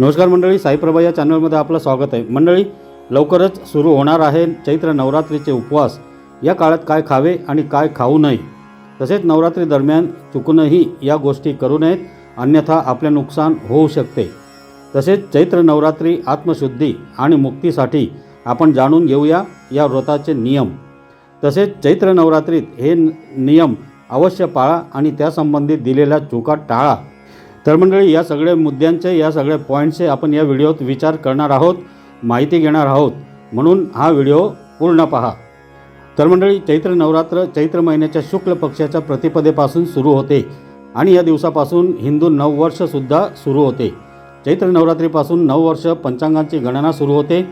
नमस्कार मंडळी साईप्रभा या चॅनलमध्ये आपलं स्वागत आहे. मंडळी लवकरच सुरू होणार आहे चैत्र नवरात्रीचे उपवास. या काळात काय खावे आणि काय खाऊ नये. तसेच नवरात्री दरम्यान चुकूनही या गोष्टी करू नयेत अन्यथा आपले नुकसान होऊ शकते. तसेच चैत्र नवरात्री आत्मशुद्धी आणि मुक्तीसाठी आपण जाणून घेऊया या व्रताचे नियम. तसेच चैत्र नवरात्रीत हे नियम अवश्य पाळा आणि त्यासंबंधित दिलेल्या चुका टाळा. तर मंडळी या सगळ्या मुद्द्यांचे या सगळ्या पॉईंटचे आपण या व्हिडिओत विचार करणार आहोत माहिती घेणार आहोत. म्हणून हा व्हिडिओ पूर्ण पहा. तर मंडळी चैत्र नवरात्र चैत्र महिन्याच्या शुक्ल पक्षाच्या प्रतिपदेपासून सुरू होते आणि या दिवसापासून हिंदू नववर्षसुद्धा सुरू होते. चैत्र नवरात्रीपासून नऊ वर्ष पंचांगांची गणना सुरू होते.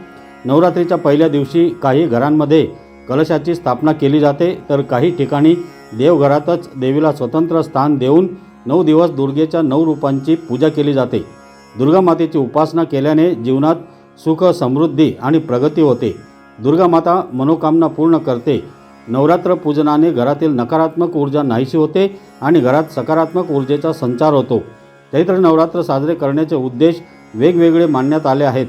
नवरात्रीच्या पहिल्या दिवशी काही घरांमध्ये कलशाची स्थापना केली जाते तर काही ठिकाणी देवघरातच देवीला स्वतंत्र स्थान देऊन नऊ दिवस दुर्गेच्या नऊ रूपांची पूजा केली जाते. दुर्गा मातेची उपासना केल्याने जीवनात सुख समृद्धी आणि प्रगती होते. दुर्गा माता मनोकामना पूर्ण करते. नवरात्र पूजनाने घरातील नकारात्मक ऊर्जा नाहीशी होते आणि घरात सकारात्मक ऊर्जेचा संचार होतो. चैत्र नवरात्र साजरे करण्याचे उद्देश वेगवेगळे मानण्यात आले आहेत.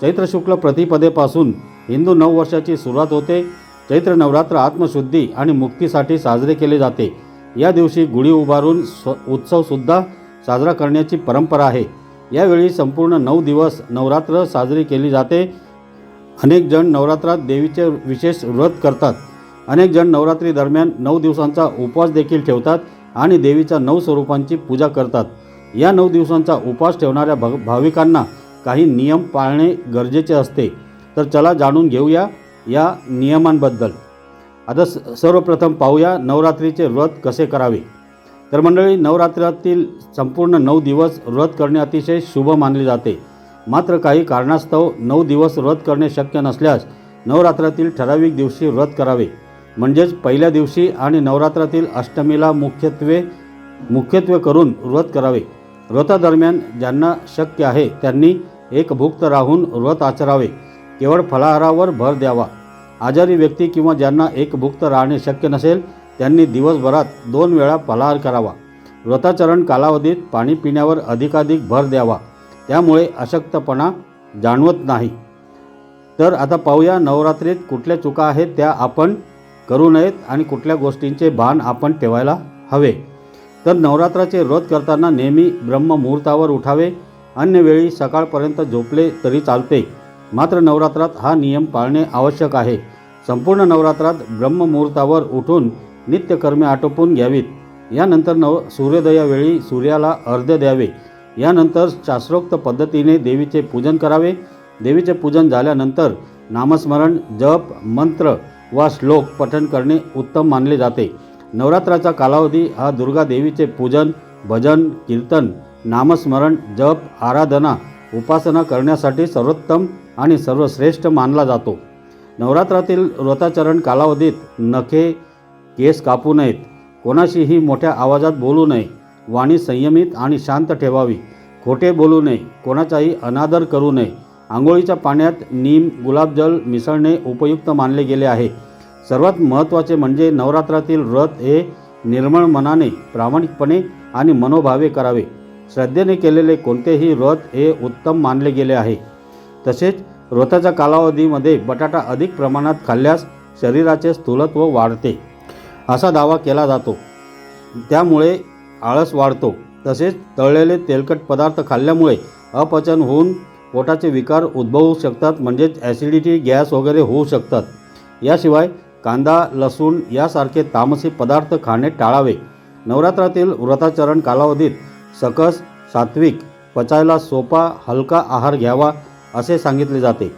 चैत्र शुक्ल प्रतिपदेपासून हिंदू नऊ वर्षाची सुरुवात होते. चैत्र नवरात्र आत्मशुद्धी आणि मुक्तीसाठी साजरे केले जाते. या दिवशी गुढी उभारून स्व उत्सवसुद्धा साजरा करण्याची परंपरा आहे. यावेळी संपूर्ण नऊ दिवस नवरात्र साजरी केली जाते. अनेक जण नवरात्रात देवीचे विशेष व्रत करतात. अनेक जण नवरात्री दरम्यान नऊ दिवसांचा उपवास देखील ठेवतात आणि देवीच्या नऊ स्वरूपांची पूजा करतात. या नऊ दिवसांचा उपवास ठेवणाऱ्या भग भाविकांना काही नियम पाळणे गरजेचे असते. तर चला जाणून घेऊया या नियमांबद्दल. आता स सर्वप्रथम पाहूया नवरात्रीचे व्रत कसे करावे. तर मंडळी नवरात्रातील संपूर्ण नऊ दिवस व्रत करणे अतिशय शुभ मानले जाते. मात्र काही कारणास्तव नऊ दिवस व्रत करणे शक्य नसल्यास नवरात्रातील ठराविक दिवशी व्रत करावे. म्हणजेच पहिल्या दिवशी आणि नवरात्रातील अष्टमीला मुख्यत्वे मुख्यत्वे करून व्रत करावे. व्रतादरम्यान ज्यांना शक्य आहे त्यांनी एकभुक्त राहून व्रत आचरावे. केवळ फलाहारावर भर द्यावा. आजारी व्यक्ती किंवा ज्यांना एकभुक्त राहणे शक्य नसेल त्यांनी दिवसभरात दोन वेळा फलाहार करावा. व्रताचरण कालावधीत पाणी पिण्यावर अधिकाधिक भर द्यावा. त्यामुळे अशक्तपणा जाणवत नाही. तर आता पाहूया नवरात्रीत कुठल्या चुका आहेत त्या आपण करू नयेत आणि कुठल्या गोष्टींचे भान आपण ठेवायला हवे. तर नवरात्राचे व्रत करताना नेहमी ब्रह्ममुहूर्तावर उठावे. अन्य वेळी सकाळपर्यंत झोपले तरी चालते. मात्र नवरात्रात हा नियम पाळणे आवश्यक आहे. संपूर्ण नवरात्रात ब्रह्ममुहूर्तावर उठून नित्यकर्मे आटोपून घ्यावीत. यानंतर नव सूर्योदयावेळी सूर्याला अर्ध्य द्यावे. यानंतर शास्त्रोक्त पद्धतीने देवीचे पूजन करावे. देवीचे पूजन झाल्यानंतर नामस्मरण जप मंत्र वा श्लोक पठण करणे उत्तम मानले जाते. नवरात्राचा कालावधी हा दुर्गा देवीचे पूजन भजन कीर्तन नामस्मरण जप आराधना उपासना करण्यासाठी सर्वोत्तम आणि सर्वश्रेष्ठ मानला जातो. नवरात्रातील व्रताचरण कालावधीत नखे केस कापू नयेत. कोणाशीही मोठ्या आवाजात बोलू नये. वाणी संयमित आणि शांत ठेवावी. खोटे बोलू नये. कोणाचाही अनादर करू नये. आंघोळीच्या पाण्यात नीम गुलाबजल मिसळणे उपयुक्त मानले गेले आहे. सर्वात महत्त्वाचे म्हणजे नवरात्रातील व्रत हे निर्मळ मनाने प्रामाणिकपणे आणि मनोभावे करावे. श्रद्धेने केलेले कोणतेही व्रत हे उत्तम मानले गेले आहे. तसेच व्रताच्या कालावधीमध्ये बटाटा अधिक प्रमाणात खाल्ल्यास शरीराचे स्थूलत्व वाढते असा दावा केला जातो. त्यामुळे आळस वाढतो. तसेच तळलेले तेलकट पदार्थ खाल्ल्यामुळे अपचन होऊन पोटाचे विकार उद्भवू शकतात म्हणजेच ॲसिडिटी गॅस वगैरे होऊ शकतात. याशिवाय कांदा लसूण यासारखे तामसी पदार्थ खाणे टाळावे. नवरात्रातील व्रताचरण कालावधीत सकस सात्विक पचायला सोपा हलका आहार घ्यावा असे सांगितले जाते.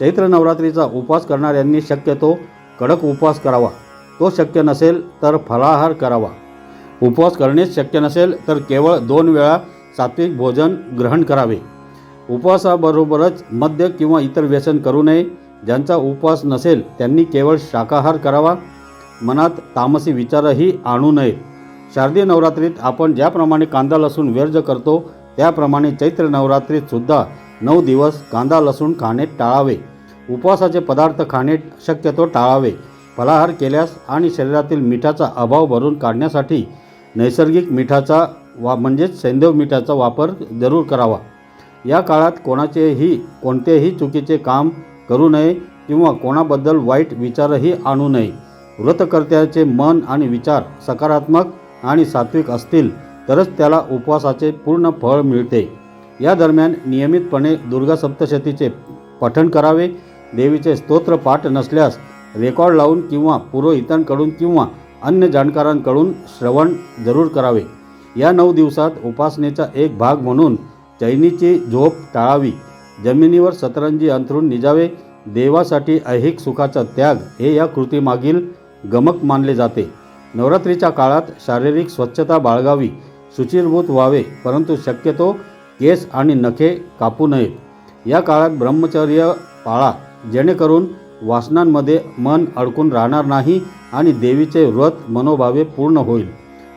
चैत्र नवरात्रीचा उपवास करणाऱ्यांनी शक्यतो कडक उपवास करावा. तो शक्य नसेल तर फलाहार करावा. उपवास करणेच शक्य नसेल तर केवळ दोन वेळा सात्विक भोजन ग्रहण करावे. उपवासाबरोबरच मद्य किंवा इतर व्यसन करू नये. ज्यांचा उपवास नसेल त्यांनी केवळ शाकाहार करावा. मनात तामसी विचारही आणू नयेत शारदीय नवरात्रीत आपण ज्याप्रमाणे कांदा लसूण व्यर्ज करतो त्याप्रमाणे चैत्र नवरात्रीत सुद्धा नऊ दिवस कांदा लसूण खाणे टाळावे. उपवासाचे पदार्थ खाणे शक्यतो टाळावे. फलाहार केल्यास आणि शरीरातील मिठाचा अभाव भरून काढण्यासाठी नैसर्गिक मिठाचा वा म्हणजेच सैंधव मिठाचा वापर जरूर करावा. या काळात कोणाचेही कोणतेही चुकीचे काम करू नये किंवा कोणाबद्दल वाईट विचारही आणू नये. व्रतकर्त्याचे मन आणि विचार सकारात्मक आणि सात्विक असतील तरच त्याला उपवासाचे पूर्ण फळ मिळते. या दरम्यान नियमितपणे दुर्गा सप्तशतीचे पठण करावे देवीचे स्तोत्र पाठ नसल्यास रेकॉर्ड लावून किंवा पुरोहितांकडून किंवा अन्य जाणकारांकडून श्रवण जरूर करावे. या नऊ दिवसात उपासनेचा एक भाग म्हणून चैनीची झोप टाळावी. जमिनीवर सतरंजी अंथरून निजावे. देवासाठी ऐहिक सुखाचा त्याग हे या कृतीमागील गमक मानले जाते. नवरात्रीच्या काळात शारीरिक स्वच्छता बाळगावी. शुचिरभूत व्हावे परंतु शक्यतो केस आणि नखे कापू नयेत. या काळात ब्रह्मचर्य पाळा जेणेकरून वासनांमध्ये मन अडकून राहणार नाही आणि देवीचे व्रत मनोभावे पूर्ण होईल.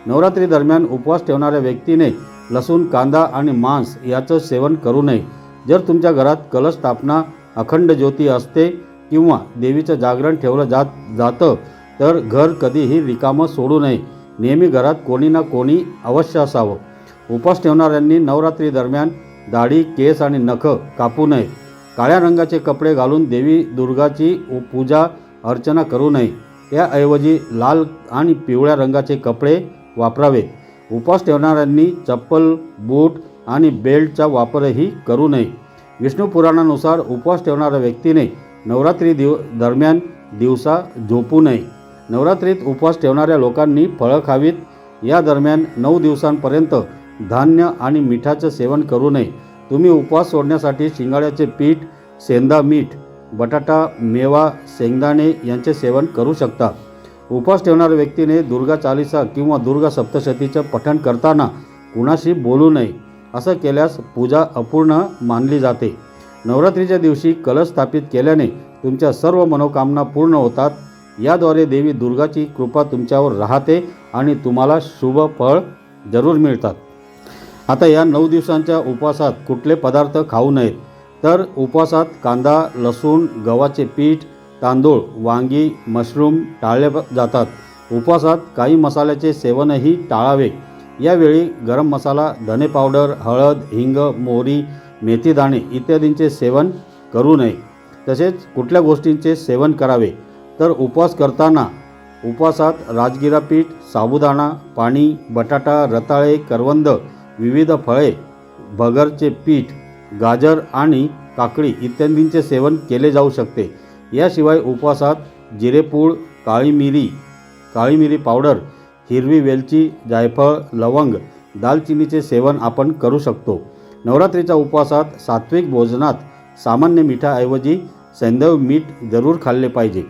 नवरात्री दरम्यान उपवास ठेवणाऱ्या व्यक्तीने लसूण कांदा आणि मांस याचं सेवन करू नये. जर तुमच्या घरात कलश स्थापना अखंड ज्योती असते किंवा देवीचं जागरण ठेवलं जात जातं तर घर कधीही रिकामं सोडू नये. नेहमी घरात कोणी ना कोणी अवश्य असावं. उपवास ठेवणाऱ्यांनी नवरात्री दरम्यान दाढी केस आणि नखं कापू नये. काळ्या रंगाचे कपडे घालून देवी दुर्गाची पूजा अर्चना करू नये. त्याऐवजी लाल आणि पिवळ्या रंगाचे कपडे वापरावे उपवास ठेवणाऱ्यांनी चप्पल बूट आणि बेल्टचा वापरही करू नये. विष्णू पुराणानुसार उपवास ठेवणाऱ्या व्यक्तीने नवरात्री दिव दरम्यान दिवसा झोपू नये. नवरात्रीत उपवास ठेवणाऱ्या लोकांनी फळं खावीत. या दरम्यान नऊ दिवसांपर्यंत धान्य आणि मिठाचं सेवन करू नये. तुम्ही उपवास सोडण्यासाठी शिंगाड्याचे पीठ सेंदा मीठ बटाटा मेवा शेंगदाणे यांचे सेवन करू शकता. उपवास ठेवणाऱ्या व्यक्तीने दुर्गा चालिसा किंवा दुर्गा सप्तशतीचं पठण करताना कुणाशी बोलू नये असं केल्यास पूजा अपूर्ण मानली जाते. नवरात्रीच्या दिवशी कलश स्थापित केल्याने तुमच्या सर्व मनोकामना पूर्ण होतात. याद्वारे देवी दुर्गाची कृपा तुमच्यावर राहते आणि तुम्हाला शुभ फळ जरूर मिळतात. आता या नऊ दिवसांच्या उपवासात कुठले पदार्थ खाऊ नयेत. तर उपवासात कांदा लसूण गव्हाचे पीठ तांदूळ वांगी मशरूम टाळले जातात. उपवासात काही मसाल्याचे सेवनही टाळावे. यावेळी गरम मसाला धने पावडर हळद हिंग मोहरी मेथीदाणे इत्यादींचे सेवन करू नये. तसेच कुठल्या गोष्टींचे सेवन करावे. तर उपवास करताना उपवासात राजगिरा पीठ साबुदाणा पाणी बटाटा रताळे करवंद विविध फळे भगरचे पीठ गाजर आणि काकडी इत्यादींचे सेवन केले जाऊ शकते. याशिवाय उपवासात जिरेपूड काळी मिरी काळी मिरी पावडर हिरवी वेलची जायफळ लवंग दालचिनीचे सेवन आपण करू शकतो. नवरात्रीच्या उपवासात सात्विक भोजनात सामान्य मिठाऐवजी सैंदव मीठ जरूर खाल्ले पाहिजे.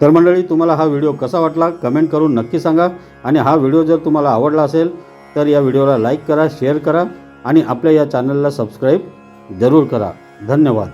तर मंडळी तुम्हाला हा व्हिडिओ कसा वाटला? कमेंट करून नक्की सांगा आणि हा व्हिडिओ जर तुम्हाला आवडला असेल तर या व्हिडिओला लाईक करा शेअर करा आणि आपल्या या चॅनलला सबस्क्राईब जरूर करा. धन्यवाद.